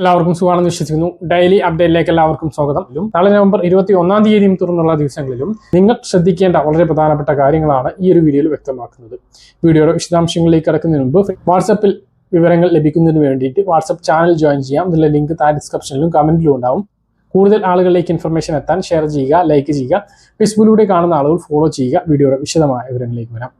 എല്ലാവർക്കും സുഖമാണെന്ന് വിശ്വസിക്കുന്നു. ഡെയിലി അപ്ഡേറ്റിലേക്ക് എല്ലാവർക്കും സ്വാഗതം. നാളെ നവംബർ ഇരുപത്തി ഒന്നാം തീയതിയും തുറന്നുള്ള ദിവസങ്ങളിലും നിങ്ങൾ ശ്രദ്ധിക്കേണ്ട വളരെ പ്രധാനപ്പെട്ട കാര്യങ്ങളാണ് ഈ ഒരു വീഡിയോയിൽ വ്യക്തമാക്കുന്നത്. വീഡിയോയുടെ വിശദാംശങ്ങളിലേക്ക് കടക്കുന്നതിന് മുമ്പ് വാട്സപ്പിൽ വിവരങ്ങൾ ലഭിക്കുന്നതിന് വേണ്ടിയിട്ട് വാട്സപ്പ് ചാനൽ ജോയിൻ ചെയ്യാം. ഇതിലെ ലിങ്ക് താഴെ ഡിസ്ക്രിപ്ഷനിലും കമന്റിലും ഉണ്ടാവും. കൂടുതൽ ആളുകളിലേക്ക് ഇൻഫർമേഷൻ എത്താൻ ഷെയർ ചെയ്യുക ലൈക്ക് ചെയ്യുക. ഫേസ്ബുക്കിലൂടെ കാണുന്ന ആളുകൾ ഫോളോ ചെയ്യുക. വീഡിയോയുടെ വിശദമായ വിവരങ്ങളിലേക്ക് വരാം.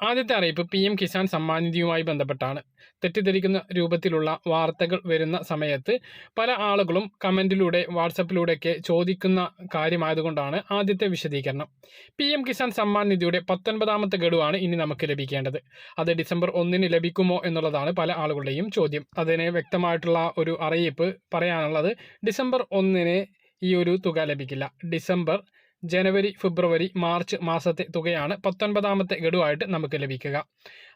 ആദ്യത്തെ അറിയിപ്പ് പി എം കിസാൻ സമ്മാൻ നിധിയുമായി ബന്ധപ്പെട്ടാണ്. തെറ്റിദ്ധരിക്കുന്ന രൂപത്തിലുള്ള വാർത്തകൾ വരുന്ന സമയത്ത് പല ആളുകളും കമന്റിലൂടെ വാട്സപ്പിലൂടെയൊക്കെ ചോദിക്കുന്ന കാര്യമായതുകൊണ്ടാണ് ആദ്യത്തെ വിശദീകരണം. പി എം കിസാൻ സമ്മാൻ നിധിയുടെ പത്തൊൻപതാമത്തെ ഗഡുവാണ് ഇനി നമുക്ക് ലഭിക്കേണ്ടത്. അത് ഡിസംബർ ഒന്നിന് ലഭിക്കുമോ എന്നുള്ളതാണ് പല ആളുകളുടെയും ചോദ്യം. അതിന് വ്യക്തമായിട്ടുള്ള ഒരു അറിയിപ്പ് പറയാനുള്ളത് ഡിസംബർ ഒന്നിന് ഈ ഒരു തുക ലഭിക്കില്ല. ഡിസംബർ ജനുവരി ഫെബ്രുവരി മാർച്ച് മാസത്തെ തുകയാണ് പത്തൊൻപതാമത്തെ ഗഡുവായിട്ട് നമുക്ക് ലഭിക്കുക.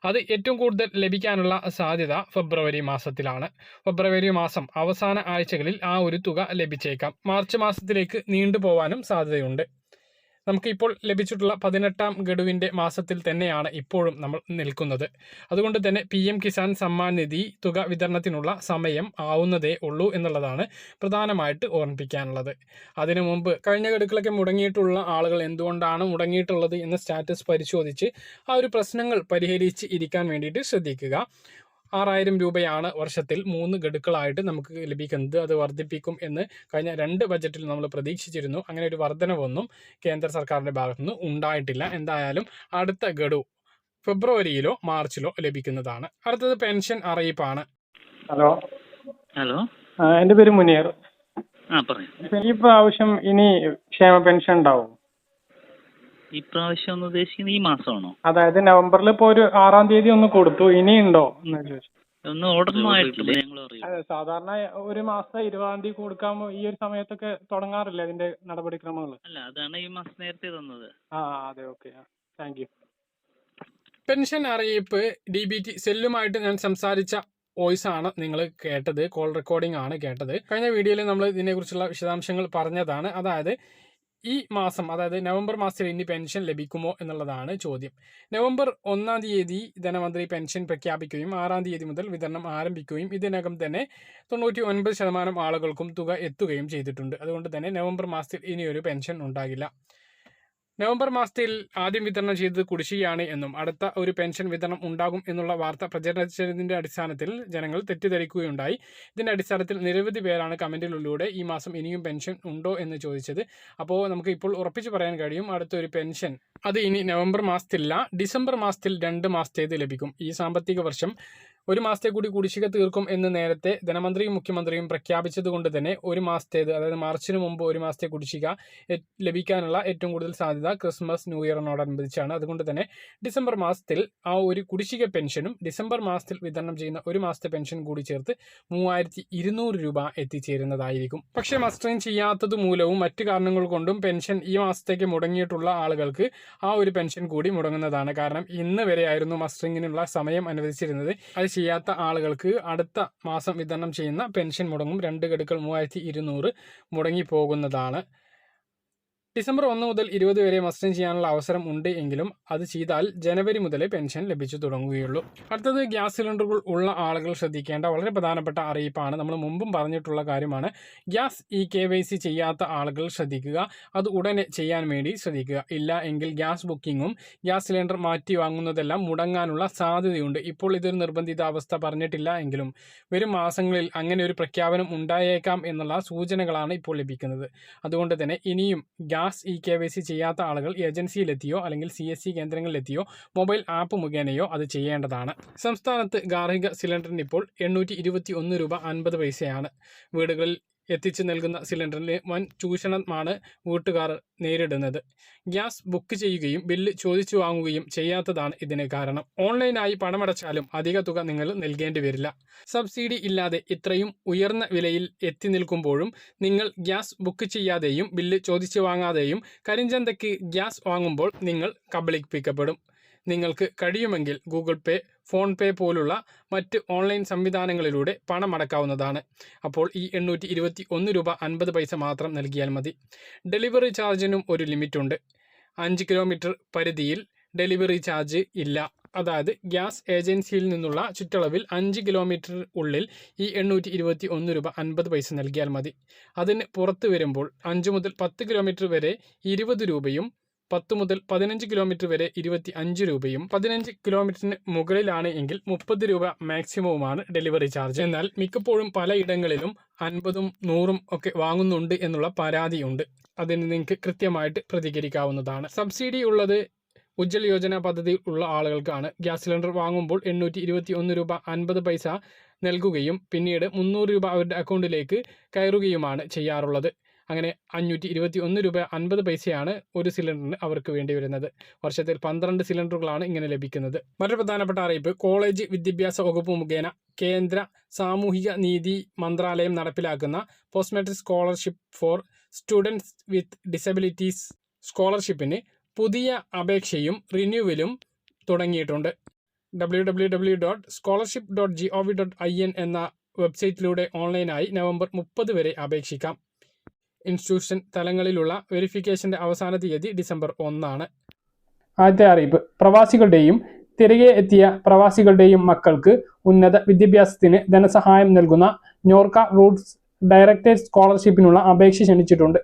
അത് ഏറ്റവും കൂടുതൽ ലഭിക്കാനുള്ള സാധ്യത ഫെബ്രുവരി മാസത്തിലാണ്. ഫെബ്രുവരി മാസം അവസാന ആഴ്ചകളിൽ ആ ഒരു തുക ലഭിച്ചേക്കാം. മാർച്ച് മാസത്തിലേക്ക് നീണ്ടുപോകാനും സാധ്യതയുണ്ട്. നമുക്ക് ഇപ്പോൾ ലഭിച്ചിട്ടുള്ള പതിനെട്ടാം ഗഡുവിന്റെ മാസത്തിൽ തന്നെയാണ് ഇപ്പോഴും നമ്മൾ നിൽക്കുന്നത്. അതുകൊണ്ട് തന്നെ പി കിസാൻ സമ്മാൻ നിധി തുക വിതരണത്തിനുള്ള സമയം ആവുന്നതേ ഉള്ളൂ എന്നുള്ളതാണ് പ്രധാനമായിട്ട് ഓർമ്മിപ്പിക്കാനുള്ളത്. അതിനു മുമ്പ് കഴിഞ്ഞ ഗഡുക്കളൊക്കെ മുടങ്ങിയിട്ടുള്ള ആളുകൾ എന്തുകൊണ്ടാണ് മുടങ്ങിയിട്ടുള്ളത് എന്ന സ്റ്റാറ്റസ് പരിശോധിച്ച് ആ ഒരു പ്രശ്നങ്ങൾ പരിഹരിച്ച് ഇരിക്കാൻ വേണ്ടിയിട്ട് ശ്രദ്ധിക്കുക. ആറായിരം രൂപയാണ് വർഷത്തിൽ മൂന്ന് ഗഡുക്കളായിട്ട് നമുക്ക് ലഭിക്കുന്നത്. അത് വർദ്ധിപ്പിക്കും എന്ന് കഴിഞ്ഞ രണ്ട് ബജറ്റിൽ നമ്മൾ പ്രതീക്ഷിച്ചിരുന്നു. അങ്ങനെ ഒരു വർധനവൊന്നും കേന്ദ്ര സർക്കാരിന്റെ ഭാഗത്തുനിന്ന് ഉണ്ടായിട്ടില്ല. എന്തായാലും അടുത്ത ഗഡു ഫെബ്രുവരിയിലോ മാർച്ചിലോ ലഭിക്കുന്നതാണ്. അടുത്തത് പെൻഷൻ അറിയിപ്പാണ്. ഹലോ. ഹലോ. എന്റെ പേര് മുനീർ. ആ പറയൂ. ഈ പ്രാവശ്യം ഇനി ക്ഷേമ പെൻഷൻ ഉണ്ടാവും. ഈ പ്രാവശ്യം ഒന്ന് ഉദ്ദേശിക്കുന്നത് ഈ മാസമാണോ? അതായത് നവംബറിൽ ഇപ്പൊ ഒരു ആറാം തീയതി ഒന്ന് കൊടുത്തു. ഇനി ഉണ്ടോ എന്ന് ചോദിച്ചു. ഒന്നും ഓർഡർ ഒന്നും ആയിട്ടില്ല ഞങ്ങൾ അതെ സാധാരണ ഒരു മാസം ഇരുപതാം തീയതി കൊടുക്കാൻ ഈ ഒരു സമയത്തൊക്കെ തുടങ്ങാറില്ലേ അതിന്റെ നടപടിക്രമങ്ങൾ? അല്ല അതാണ് ഈ മാസം നേരത്തെ തന്നത്. ആ അതെ ഓക്കെ. താങ്ക് യു പെൻഷൻ അറിയിപ്പ് ഡി ബി ടി സെല്ലുമായിട്ട് ഞാൻ സംസാരിച്ച വോയിസ് ആണ് നിങ്ങൾ കേട്ടത് കോൾ റെക്കോർഡിംഗ് ആണ് കേട്ടത്. കഴിഞ്ഞ വീഡിയോയിൽ നമ്മൾ ഇതിനെക്കുറിച്ചുള്ള വിശദാംശങ്ങൾ പറഞ്ഞതാണ്. അതായത് ഈ മാസം അതായത് നവംബർ മാസത്തിൽ ഇനി പെൻഷൻ ലഭിക്കുമോ എന്നുള്ളതാണ് ചോദ്യം. നവംബർ ഒന്നാം തീയതി ധനമന്ത്രി പെൻഷൻ പ്രഖ്യാപിക്കുകയും ആറാം തീയതി മുതൽ വിതരണം ആരംഭിക്കുകയും ഇതിനകം തന്നെ തൊണ്ണൂറ്റി ഒൻപത് ശതമാനം ആളുകൾക്കും തുക എത്തുകയും ചെയ്തിട്ടുണ്ട്. അതുകൊണ്ട് തന്നെ നവംബർ മാസത്തിൽ ഇനിയൊരു പെൻഷൻ ഉണ്ടാകില്ല. നവംബർ മാസത്തിൽ ആദ്യം വിതരണം ചെയ്തത് കുടിശ്ശികയാണ് എന്നും അടുത്ത ഒരു പെൻഷൻ വിതരണം ഉണ്ടാകും എന്നുള്ള വാർത്ത പ്രചരിച്ചതിന്റെ അടിസ്ഥാനത്തിൽ ജനങ്ങൾ തെറ്റിദ്ധരിക്കുകയുണ്ടായി. ഇതിന്റെ അടിസ്ഥാനത്തിൽ നിരവധി പേരാണ് കമന്റിലൂടെ ഈ മാസം ഇനിയും പെൻഷൻ ഉണ്ടോ എന്ന് ചോദിച്ചത്. അപ്പോൾ നമുക്ക് ഇപ്പോൾ ഉറപ്പിച്ച് പറയാൻ കഴിയും അടുത്ത ഒരു പെൻഷൻ അത് ഇനി നവംബർ മാസത്തിലല്ല ഡിസംബർ മാസത്തിൽ രണ്ട് മാസത്തേത് ലഭിക്കും. ഈ സാമ്പത്തിക വർഷം ഒരു മാസത്തെ കൂടി കുടിശ്ശിക തീർക്കും എന്ന് നേരത്തെ ധനമന്ത്രിയും മുഖ്യമന്ത്രിയും പ്രഖ്യാപിച്ചതുകൊണ്ട് തന്നെ ഒരു മാസത്തേത് അതായത് മാർച്ചിന് മുമ്പ് ഒരു മാസത്തെ കുടിശ്ശിക ലഭിക്കാനുള്ള ഏറ്റവും കൂടുതൽ സാധ്യത ക്രിസ്മസ് ന്യൂ ഇയറിനോടനുബന്ധിച്ചാണ്. അതുകൊണ്ട് തന്നെ ഡിസംബർ മാസത്തിൽ ആ ഒരു കുടിശ്ശിക പെൻഷനും ഡിസംബർ മാസത്തിൽ വിതരണം ചെയ്യുന്ന ഒരു മാസത്തെ പെൻഷൻ കൂടി ചേർത്ത് മൂവായിരത്തി ഇരുന്നൂറ് രൂപ എത്തിച്ചേരുന്നതായിരിക്കും. പക്ഷേ മസ്റ്ററിങ് ചെയ്യാത്തത് മൂലവും മറ്റു കാരണങ്ങൾ കൊണ്ടും പെൻഷൻ ഈ മാസത്തേക്ക് മുടങ്ങിയിട്ടുള്ള ആളുകൾക്ക് ആ ഒരു പെൻഷൻ കൂടി മുടങ്ങുന്നതാണ്. കാരണം ഇന്ന് വരെയായിരുന്നു മസ്റ്ററിങ്ങിനുള്ള സമയം അനുവദിച്ചിരുന്നത്. അത് ചെയ്യാത്ത ആളുകൾക്ക് അടുത്ത മാസം വിതരണം ചെയ്യുന്ന പെൻഷൻ മുടങ്ങും. രണ്ട് ഗഡുക്കൾ മൂവായിരത്തി ഇരുന്നൂറ് മുടങ്ങി പോകുന്നതാണ് ഡിസംബർ ഒന്ന് മുതൽ ഇരുപത് വരെ മസ്റ്റം ചെയ്യാനുള്ള അവസരം ഉണ്ട് എങ്കിലും അത് ചെയ്താൽ ജനുവരി മുതലേ പെൻഷൻ ലഭിച്ചു തുടങ്ങുകയുള്ളൂ. അടുത്തത് ഗ്യാസ് സിലിണ്ടറുകൾ ഉള്ള ആളുകൾ ശ്രദ്ധിക്കേണ്ട വളരെ പ്രധാനപ്പെട്ട അറിയിപ്പാണ്. നമ്മൾ മുമ്പും പറഞ്ഞിട്ടുള്ള കാര്യമാണ്. Gas E K Y C ചെയ്യാത്ത ആളുകൾ ശ്രദ്ധിക്കുക. അത് ഉടനെ ചെയ്യാൻ വേണ്ടി ശ്രദ്ധിക്കുക. ഇല്ല എങ്കിൽ ഗ്യാസ് ബുക്കിങ്ങും ഗ്യാസ് സിലിണ്ടർ മാറ്റി വാങ്ങുന്നതെല്ലാം മുടങ്ങാനുള്ള സാധ്യതയുണ്ട്. ഇപ്പോൾ ഇതൊരു നിർബന്ധിത അവസ്ഥ പറഞ്ഞിട്ടില്ല എങ്കിലും വരും മാസങ്ങളിൽ അങ്ങനെ ഒരു പ്രഖ്യാപനം ഉണ്ടായേക്കാം എന്നുള്ള സൂചനകളാണ് ഇപ്പോൾ ലഭിക്കുന്നത്. അതുകൊണ്ട് തന്നെ ഇനിയും gas E K Y C ചെയ്യാത്ത ആളുകൾ ഏജൻസിയിലെത്തിയോ അല്ലെങ്കിൽ സി എസ് സി കേന്ദ്രങ്ങളിലെത്തിയോ മൊബൈൽ ആപ്പ് മുഖേനയോ അത് ചെയ്യേണ്ടതാണ്. സംസ്ഥാനത്ത് ഗാർഹിക സിലിണ്ടറിന് ഇപ്പോൾ എണ്ണൂറ്റി ഇരുപത്തി ഒന്ന് രൂപ അൻപത് പൈസയാണ്. വീടുകളിൽ എത്തിച്ചു നൽകുന്ന സിലിണ്ടറിന് വൻ ചൂഷണമാണ് വീട്ടുകാർ നേരിടുന്നത്. ഗ്യാസ് ബുക്ക് ചെയ്യുകയും ബില്ല് ചോദിച്ചു വാങ്ങുകയും ചെയ്യാത്തതാണ് ഇതിന് കാരണം. ഓൺലൈനായി പണമടച്ചാലും അധിക തുക നിങ്ങൾ നൽകേണ്ടി വരില്ല. സബ്സിഡി ഇല്ലാതെ ഇത്രയും ഉയർന്ന വിലയിൽ എത്തി നിൽക്കുമ്പോഴും നിങ്ങൾ ഗ്യാസ് ബുക്ക് ചെയ്യാതെയും ബില്ല് ചോദിച്ചു വാങ്ങാതെയും കരിഞ്ചന്തയ്ക്ക് ഗ്യാസ് വാങ്ങുമ്പോൾ നിങ്ങൾ കബളിപ്പിക്കപ്പെടും. നിങ്ങൾക്ക് കഴിയുമെങ്കിൽ ഗൂഗിൾ പേ ഫോൺ പേ പോലുള്ള മറ്റ് ഓൺലൈൻ സംവിധാനങ്ങളിലൂടെ പണമടക്കാവുന്നതാണ്. അപ്പോൾ ഈ എണ്ണൂറ്റി ഇരുപത്തി ഒന്ന് രൂപ അൻപത് പൈസ മാത്രം നൽകിയാൽ മതി. ഡെലിവറി ചാർജിനും ഒരു ലിമിറ്റുണ്ട്. അഞ്ച് കിലോമീറ്റർ പരിധിയിൽ ഡെലിവറി ചാർജ് ഇല്ല. അതായത് ഗ്യാസ് ഏജൻസിയിൽ നിന്നുള്ള ചുറ്റളവിൽ അഞ്ച് കിലോമീറ്റർ ഉള്ളിൽ ഈ എണ്ണൂറ്റി ഇരുപത്തി ഒന്ന് രൂപ അൻപത് പൈസ നൽകിയാൽ മതി. അതിന് പുറത്ത് വരുമ്പോൾ അഞ്ച് മുതൽ പത്ത് കിലോമീറ്റർ വരെ ഇരുപത് രൂപയും പത്ത് മുതൽ പതിനഞ്ച് കിലോമീറ്റർ വരെ ഇരുപത്തി അഞ്ച് രൂപയും പതിനഞ്ച് കിലോമീറ്ററിന് മുകളിലാണ് എങ്കിൽ മുപ്പത് രൂപ മാക്സിമവുമാണ് ഡെലിവറി ചാർജ്. എന്നാൽ മിക്കപ്പോഴും പലയിടങ്ങളിലും അൻപതും നൂറും ഒക്കെ വാങ്ങുന്നുണ്ട് എന്നുള്ള പരാതിയുണ്ട്. അതിന് നിങ്ങൾക്ക് കൃത്യമായിട്ട് പ്രതികരിക്കാവുന്നതാണ്. സബ്സിഡി ഉള്ളത് ഉജ്ജൽ യോജന പദ്ധതി ഉള്ള ആളുകൾക്കാണ്. ഗ്യാസ് സിലിണ്ടർ വാങ്ങുമ്പോൾ എണ്ണൂറ്റി ഇരുപത്തി ഒന്ന് രൂപ അൻപത് പൈസ നൽകുകയും പിന്നീട് മുന്നൂറ് രൂപ അവരുടെ അക്കൗണ്ടിലേക്ക് കയറുകയുമാണ് ചെയ്യാറുള്ളത്. അങ്ങനെ അഞ്ഞൂറ്റി ഇരുപത്തി ഒന്ന് രൂപ അൻപത് പൈസയാണ് ഒരു സിലിണ്ടറിന് അവർക്ക് വേണ്ടി വരുന്നത്. വർഷത്തിൽ പന്ത്രണ്ട് സിലിണ്ടറുകളാണ് ഇങ്ങനെ ലഭിക്കുന്നത്. മറ്റൊരു പ്രധാനപ്പെട്ട അറിയിപ്പ് കോളേജ് വിദ്യാഭ്യാസ വകുപ്പ് മുഖേന കേന്ദ്ര സാമൂഹിക നീതി മന്ത്രാലയം നടപ്പിലാക്കുന്ന post matric scholarship for students with disabilities സ്കോളർഷിപ്പിന് പുതിയ അപേക്ഷയും റിന്യൂവലും തുടങ്ങിയിട്ടുണ്ട്. W W W dot scholarship dot G O V dot I N എന്ന വെബ്സൈറ്റിലൂടെ ഓൺലൈനായി നവംബർ മുപ്പത് വരെ അപേക്ഷിക്കാം. ഇൻസ്റ്റിറ്റ്യൂഷൻ തലങ്ങളിലുള്ള വെരിഫിക്കേഷന്റെ അവസാന തീയതി ഡിസംബർ ഒന്നാണ്. ആദ്യത്തെ അറിയിപ്പ്. പ്രവാസികളുടെയും തിരികെ എത്തിയ പ്രവാസികളുടെയും മക്കൾക്ക് ഉന്നത വിദ്യാഭ്യാസത്തിന് ധനസഹായം നൽകുന്ന നോർക്ക റൂട്ട്സ് ഡയറക്ടേറ്റ് സ്കോളർഷിപ്പിനുള്ള അപേക്ഷ ക്ഷണിച്ചിട്ടുണ്ട്.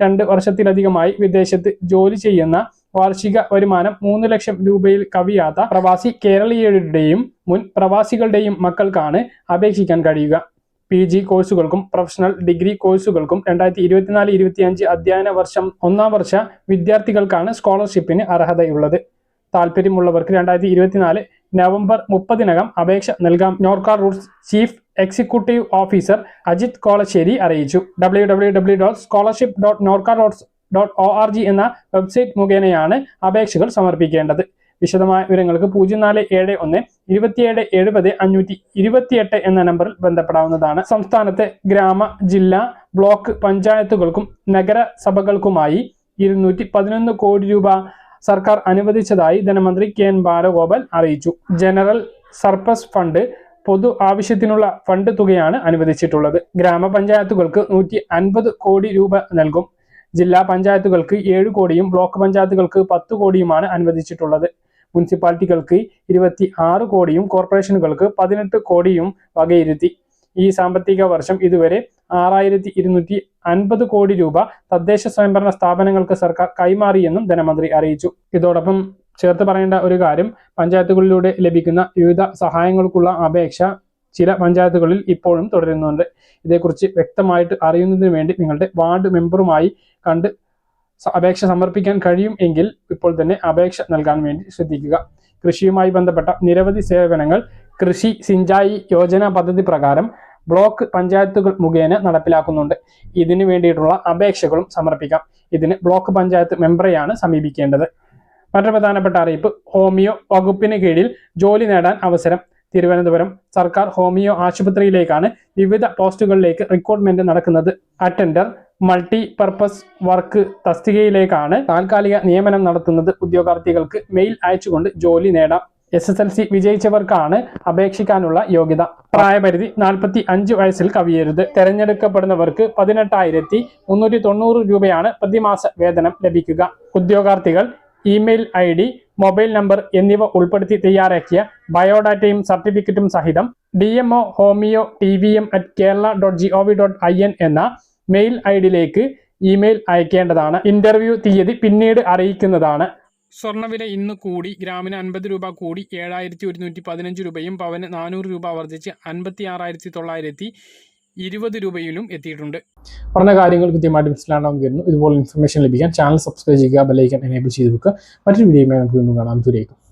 രണ്ട് വർഷത്തിലധികമായി വിദേശത്ത് ജോലി ചെയ്യുന്ന വാർഷിക വരുമാനം മൂന്ന് ലക്ഷം രൂപയിൽ കവിയാത്ത പ്രവാസി കേരളീയരുടെയും മുൻ പ്രവാസികളുടെയും മക്കൾക്കാണ് അപേക്ഷിക്കാൻ കഴിയുക. പി ജി കോഴ്സുകൾക്കും പ്രൊഫഷണൽ ഡിഗ്രി കോഴ്സുകൾക്കും രണ്ടായിരത്തി ഇരുപത്തിനാല് ഇരുപത്തിയഞ്ച് അധ്യയന വർഷം ഒന്നാം വർഷ വിദ്യാർത്ഥികൾക്കാണ് സ്കോളർഷിപ്പിന് അർഹതയുള്ളത്. താല്പര്യമുള്ളവർക്ക് രണ്ടായിരത്തി ഇരുപത്തിനാല് നവംബർ മുപ്പതിനകം അപേക്ഷ നൽകാം. Norka roots chief executive officer Ajith Kolassery അറിയിച്ചു. W W W dot scholarship dot Norka roots dot O R G എന്ന വെബ്സൈറ്റ് മുഖേനയാണ് അപേക്ഷകൾ സമർപ്പിക്കേണ്ടത്. വിശദമായ വിവരങ്ങൾക്ക് പൂജ്യം നാല് ഏഴ് ഒന്ന് ഇരുപത്തിയേഴ് എഴുപത് അഞ്ഞൂറ്റി ഇരുപത്തിയെട്ട് എന്ന നമ്പറിൽ ബന്ധപ്പെടാവുന്നതാണ്. സംസ്ഥാനത്തെ ഗ്രാമ ജില്ലാ ബ്ലോക്ക് പഞ്ചായത്തുകൾക്കും നഗരസഭകൾക്കുമായി ഇരുന്നൂറ്റി പതിനൊന്ന് കോടി രൂപ സർക്കാർ അനുവദിച്ചതായി ധനമന്ത്രി കെ എൻ ബാലഗോപാൽ അറിയിച്ചു. ജനറൽ സർപ്പസ് ഫണ്ട് പൊതു ആവശ്യത്തിനുള്ള ഫണ്ട് തുകയാണ് അനുവദിച്ചിട്ടുള്ളത്. ഗ്രാമപഞ്ചായത്തുകൾക്ക് നൂറ്റി അൻപത് കോടി രൂപ നൽകും. ജില്ലാ പഞ്ചായത്തുകൾക്ക് ഏഴ് കോടിയും ബ്ലോക്ക് പഞ്ചായത്തുകൾക്ക് പത്ത് കോടിയുമാണ് അനുവദിച്ചിട്ടുള്ളത്. മുനിസിപ്പാലിറ്റികൾക്ക് ഇരുപത്തി ആറ് കോടിയും കോർപ്പറേഷനുകൾക്ക് പതിനെട്ട് കോടിയും വകയിരുത്തി. ഈ സാമ്പത്തിക വർഷം ഇതുവരെ ആറായിരത്തി ഇരുന്നൂറ്റി അൻപത് കോടി രൂപ തദ്ദേശ സ്വയംഭരണ സ്ഥാപനങ്ങൾക്ക് സർക്കാർ കൈമാറിയെന്നും ധനമന്ത്രി അറിയിച്ചു. ഇതോടൊപ്പം ചേർത്ത് പറയേണ്ട ഒരു കാര്യം പഞ്ചായത്തുകളിലൂടെ ലഭിക്കുന്ന വിവിധ സഹായങ്ങൾക്കുള്ള അപേക്ഷ ചില പഞ്ചായത്തുകളിൽ ഇപ്പോഴും തുടരുന്നുണ്ട്. ഇതേക്കുറിച്ച് വ്യക്തമായിട്ട് അറിയുന്നതിന് വേണ്ടി നിങ്ങളുടെ വാർഡ് മെമ്പറുമായി കണ്ട് അപേക്ഷ സമർപ്പിക്കാൻ കഴിയും എങ്കിൽ ഇപ്പോൾ തന്നെ അപേക്ഷ നൽകാൻ വേണ്ടി ശ്രദ്ധിക്കുക. കൃഷിയുമായി ബന്ധപ്പെട്ട നിരവധി സേവനങ്ങൾ കൃഷി സിഞ്ചായി യോജന പദ്ധതി പ്രകാരം ബ്ലോക്ക് പഞ്ചായത്തുകൾ മുഖേന നടപ്പിലാക്കുന്നുണ്ട്. ഇതിനു വേണ്ടിയിട്ടുള്ള അപേക്ഷകളും സമർപ്പിക്കാം. ഇതിന് ബ്ലോക്ക് പഞ്ചായത്ത് മെമ്പറെയാണ് സമീപിക്കേണ്ടത്. മറ്റൊരു പ്രധാനപ്പെട്ട അറിയിപ്പ് ഹോമിയോ വകുപ്പിന് കീഴിൽ ജോലി നേടാൻ അവസരം തിരുവനന്തപുരം സർക്കാർ ഹോമിയോ ആശുപത്രിയിലേക്കാണ് വിവിധ പോസ്റ്റുകളിലേക്ക് റിക്രൂട്ട്മെന്റ് നടക്കുന്നത്. അറ്റൻഡർ മൾട്ടി പർപ്പസ് വർക്ക് തസ്തികയിലേക്കാണ് താൽക്കാലിക നിയമനം നടത്തുന്നത് ഉദ്യോഗാർത്ഥികൾക്ക് മെയിൽ അയച്ചുകൊണ്ട് ജോലി നേടാം. എസ് എസ് എൽ സി വിജയിച്ചവർക്കാണ് അപേക്ഷിക്കാനുള്ള യോഗ്യത. പ്രായപരിധി നാൽപ്പത്തി അഞ്ച് വയസ്സിൽ കവിയരുത്. തെരഞ്ഞെടുക്കപ്പെടുന്നവർക്ക് പതിനെട്ടായിരത്തി മുന്നൂറ്റി തൊണ്ണൂറ് രൂപയാണ് പ്രതിമാസ വേതനം ലഭിക്കുക. ഉദ്യോഗാർത്ഥികൾ email I D mobile number എന്നിവ ഉൾപ്പെടുത്തി തയ്യാറാക്കിയ ബയോഡാറ്റയും സർട്ടിഫിക്കറ്റും സഹിതം D M O homoeo T V M at Kerala dot G O V dot I N എന്ന മെയിൽ ഐ ഡിയിലേക്ക് ഇമെയിൽ അയക്കേണ്ടതാണ്. ഇന്റർവ്യൂ തീയതി പിന്നീട് അറിയിക്കുന്നതാണ്. സ്വർണവില ഇന്ന് കൂടി ഗ്രാമിന് അൻപത് രൂപ കൂടി ഏഴായിരത്തി ഒരുന്നൂറ്റി പതിനഞ്ച് രൂപയും പവന് നാനൂറ് രൂപ വർദ്ധിച്ച് അൻപത്തി ആറായിരത്തി തൊള്ളായിരത്തി ഇരുപത് രൂപയിലും എത്തിയിട്ടുണ്ട്. പറഞ്ഞ കാര്യങ്ങൾ കൃത്യമായിട്ട് മനസ്സിലാണെന്ന് ഇതുപോലെ ഇൻഫർമേഷൻ ലഭിക്കാൻ ചാനൽ സബ്സ്ക്രൈബ് ചെയ്യുക ബെലൈക്കൻ എനേബിൾ ചെയ്ത് വെക്കുക. മറ്റൊരു വീഡിയോയുമായി നമുക്ക് വീണ്ടും ദൂരേക്കും